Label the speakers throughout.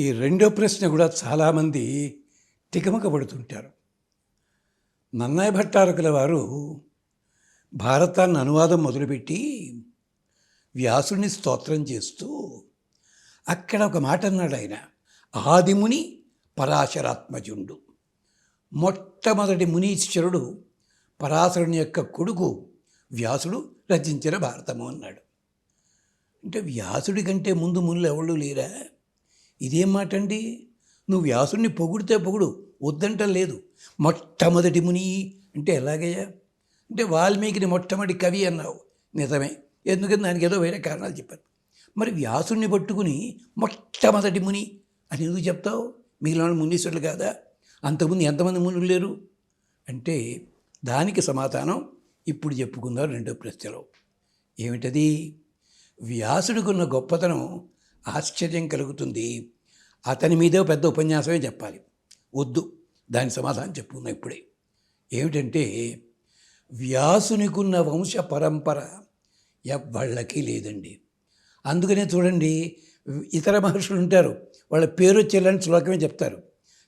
Speaker 1: ఈ రెండో ప్రశ్న కూడా చాలామంది తికమక పడుతుంటారు నన్నయ్య భట్టారకుల వారు భారతాన్ని అనువాదం మొదలుపెట్టి వ్యాసుని స్తోత్రం చేస్తూ అక్కడ ఒక మాట అన్నాడు ఆయన ఆదిముని పరాశరాత్మజుండు. మొట్టమొదటి మునీశ్వరుడు పరాశరుని యొక్క కొడుకు వ్యాసుడు రచించిన భారతము అన్నాడు. అంటే వ్యాసుడి కంటే ముందు మునులు ఎవళ్ళు లేరా? ఇదేం మాట అండి నువ్వు వ్యాసుడిని పొగిడితే పొగుడు వద్దంటం లేదు. మొట్టమొదటి ముని అంటే ఎలాగయ్యా? అంటే వాల్మీకిని మొట్టమొదటి కవి అన్నావు. నిజమే. ఎందుకంటే దానికి ఏదో వేరే కారణాలు చెప్పాను మరి వ్యాసుడిని పట్టుకుని మొట్టమొదటి ముని అని ఎందుకు చెప్తావు? మిగిలిన మునీశ్వరులు కాదా? అంతకుముందు ఎంతమంది మునులు లేరు? అంటే దానికి సమాధానం ఇప్పుడు చెప్పుకుందాం రెండో ప్రశ్నలో. ఏమిటది? వ్యాసుడికున్న గొప్పతనం ఆశ్చర్యం కలుగుతుంది. అతని మీదే పెద్ద ఉపన్యాసమే చెప్పాలి. వద్దు దాని సమాధానం చెప్పుకుందాం ఇప్పుడే. ఏమిటంటే వ్యాసునికున్న వంశ పరంపర ఎవ్వళ్ళకి లేదండి. అందుకనే చూడండి ఇతర మహర్షులు ఉంటారు వాళ్ళ పేరు వచ్చేలాంటి శ్లోకమే చెప్తారు.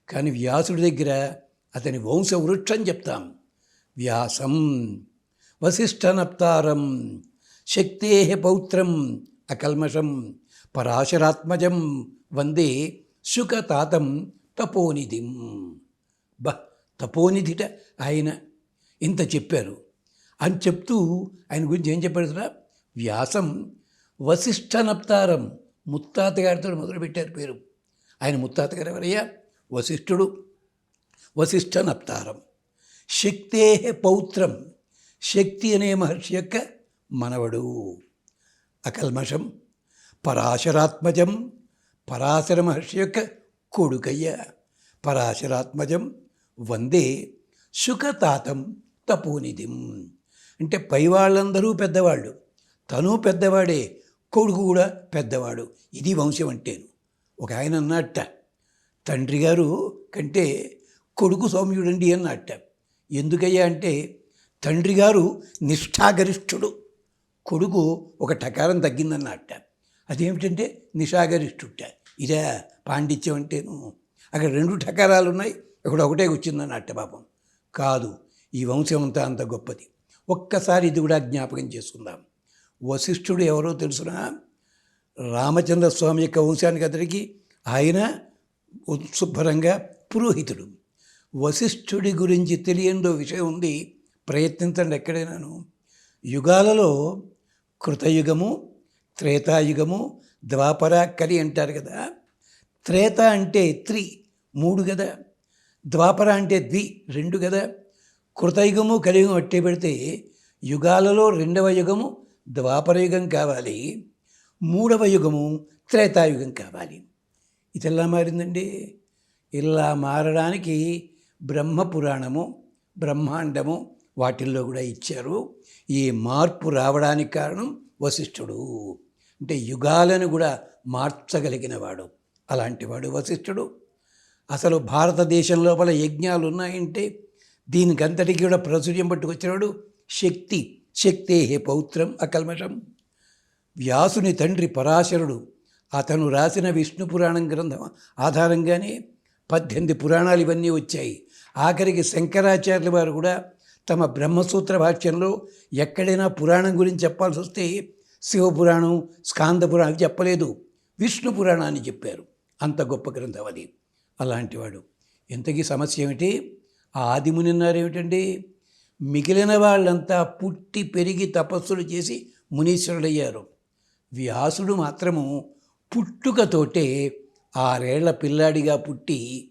Speaker 1: కానీ వ్యాసుడి దగ్గర అతని వంశ వృక్షం చెప్తాం. వ్యాసం వశిష్ఠనప్తారం శక్తే పౌత్రం అకల్మషం పరాశరాత్మజం వందే సుఖతాతం తపోనిధిం. బ తపోనిధిట ఆయన ఇంత చెప్పారు. అని చెప్తూ ఆయన గురించి ఏం చెప్పారు కదా వ్యాసం వశిష్ఠనప్తారం ముత్తాత గారితో మొదలుపెట్టారు పేరు. ఆయన ముత్తాత గారు ఎవరయ్యా? వశిష్ఠుడు. వశిష్ఠనప్తారం. శక్తే పౌత్రం. శక్తి అనే మహర్షి యొక్క మనవడు. అకల్మషం. పరాశరాత్మజం. పరాశర మహర్షి యొక్క కొడుకయ్య. పరాశరాత్మజం వందే సుఖతాతం తపోనిధిం. అంటే పై వాళ్ళందరూ పెద్దవాళ్ళు. తను పెద్దవాడే కొడుకు కూడా పెద్దవాడు. ఇది వంశం అంటేను. ఒక ఆయన అన్నట్ట తండ్రి గారు కంటే కొడుకు సౌమ్యుడండి అన్నట్ట ఎందుకయ్యా అంటే తండ్రి గారు నిష్ఠాగరిష్ఠుడు. కొడుకు ఒక టకారం తగ్గిందన్నట్ట అదేమిటంటే నిషాగరిష్ఠుట ఇదే పాండిత్యం అంటేను. అక్కడ రెండు టకారాలు ఉన్నాయి ఇక్కడ ఒకటే వచ్చిందని అట్టపాపం కాదు ఈ వంశం అంతా అంత గొప్పది. ఒక్కసారి ఇది కూడా జ్ఞాపకం చేసుకుందాం. వశిష్ఠుడు ఎవరో తెలుసునా? రామచంద్ర స్వామి యొక్క వంశానికి అతడికి ఆయన శుభ్రంగా పురోహితుడు. వశిష్ఠుడి గురించి తెలియదో విషయం ఉంది. ప్రయత్నించండి ఎక్కడైనాను. యుగాలలో కృతయుగము త్రేతాయుగము ద్వాపర కలి అంటారు కదా. త్రేత అంటే త్రి మూడు కదా. ద్వాపర అంటే ద్వి రెండు కదా. కృతయుగము కలియుగం అట్టే పెడితే యుగాలలో రెండవ యుగము ద్వాపర యుగం కావాలి మూడవ యుగము త్రేతాయుగం కావాలి. ఇది ఎలా మారిందండి? ఇలా మారడానికి బ్రహ్మ పురాణము బ్రహ్మాండము వాటిల్లో కూడా ఇచ్చారు. ఈ మార్పు రావడానికి కారణం వశిష్ఠుడు. అంటే యుగాలను కూడా మార్చగలిగిన వాడు అలాంటి వశిష్ఠుడు. అసలు భారతదేశం లోపల యజ్ఞాలు ఉన్నాయంటే దీనికంతటికి కూడా ప్రాచుర్యం పట్టుకొచ్చినాడు శక్తి. శక్తే హే పౌత్రం అకల్మషం. వ్యాసుని తండ్రి పరాశరుడు. అతను రాసిన విష్ణు పురాణం గ్రంథం ఆధారంగానే పద్దెనిమిది పురాణాలు ఇవన్నీ వచ్చాయి. ఆఖరికి శంకరాచార్యుల వారు కూడా తమ బ్రహ్మసూత్ర భాష్యంలో ఎక్కడైనా పురాణం గురించి చెప్పాల్సి వస్తే శివపురాణం స్కాంద పురాణం అవి చెప్పలేదు. విష్ణు పురాణాన్ని చెప్పారు. అంత గొప్ప గ్రంథం అది. అలాంటివాడు. ఇంతకీ సమస్య ఏమిటి? ఆ ఆదిముని అన్నారేమిటండి మిగిలిన వాళ్ళంతా పుట్టి పెరిగి తపస్సులు చేసి మునీశ్వరుడయ్యారు. వ్యాసుడు మాత్రము పుట్టుకతోటే ఆరేళ్ళ పిల్లాడిగా పుట్టి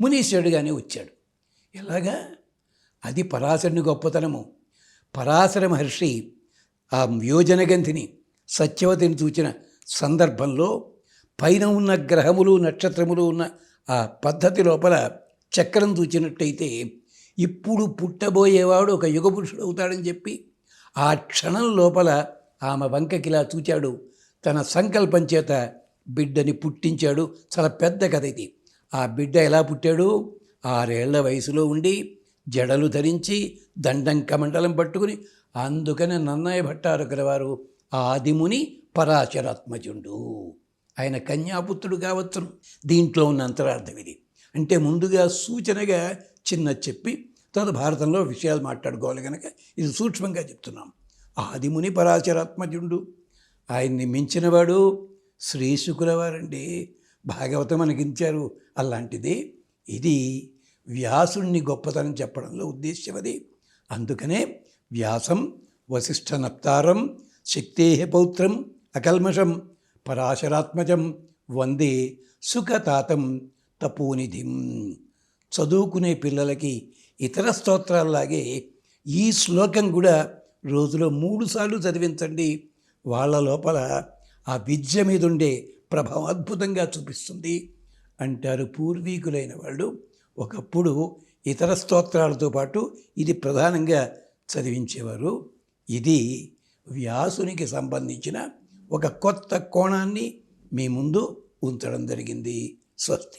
Speaker 1: మునీశ్వరుడిగానే వచ్చాడు. ఎలాగా? అది పరాశరుని గొప్పతనము. పరాశర మహర్షి ఆ యోజనగంధిని సత్యవతిని చూచిన సందర్భంలో పైన ఉన్న గ్రహములు నక్షత్రములు ఉన్న ఆ పద్ధతి లోపల చక్రం చూచినట్టయితే ఇప్పుడు పుట్టబోయేవాడు ఒక యుగ పురుషుడు అవుతాడని చెప్పి ఆ క్షణం లోపల ఆమె వంకకిలా చూచాడు. తన సంకల్పం చేత బిడ్డని పుట్టించాడు. చాలా పెద్ద కథ ఇది. ఆ బిడ్డ ఎలా పుట్టాడు? ఆరేళ్ళ వయసులో ఉండి జడలు ధరించి దండం కమండలం పట్టుకుని అందుకని నన్నయ్య భట్టారకుల వారు ఆదిముని పరాశరాత్మజుండు. ఆయన కన్యాపుత్రుడు కావచ్చును. దీంట్లో ఉన్న అంతరార్థం ఇది. అంటే ముందుగా సూచనగా చిన్న చెప్పి తర్వాత భారతంలో విషయాలు మాట్లాడుకోవాలి కనుక ఇది సూక్ష్మంగా చెప్తున్నాం. ఆదిముని పరాశరాత్మజుండు. ఆయన్ని మించినవాడు శ్రీశుకుల వారండి. భాగవతం మనకించారు అలాంటిది ఇది వ్యాసుణ్ణి గొప్పతనం చెప్పడంలో ఉద్దేశ్యం అది. అందుకనే వ్యాసం వశిష్ఠ నప్తారం శక్తే పౌత్రం అకల్మషం పరాశరాత్మజం వందే సుఖతాతం తపోనిధిం. చదువుకునే పిల్లలకి ఇతర స్తోత్రాల్లాగే ఈ శ్లోకం కూడా రోజులో మూడుసార్లు చదివించండి. వాళ్ళ లోపల ఆ విద్య మీద ఉండే ప్రభావం అద్భుతంగా చూపిస్తుంది. అంటారు పూర్వీకులైన వాళ్ళు. ఒకప్పుడు ఇతర స్తోత్రాలతో పాటు ఇది ప్రధానంగా చదివించేవారు. ఇది వ్యాసునికి సంబంధించిన ఒక కొత్త కోణాన్ని మీ ముందు ఉంచడం జరిగింది. స్వస్తి.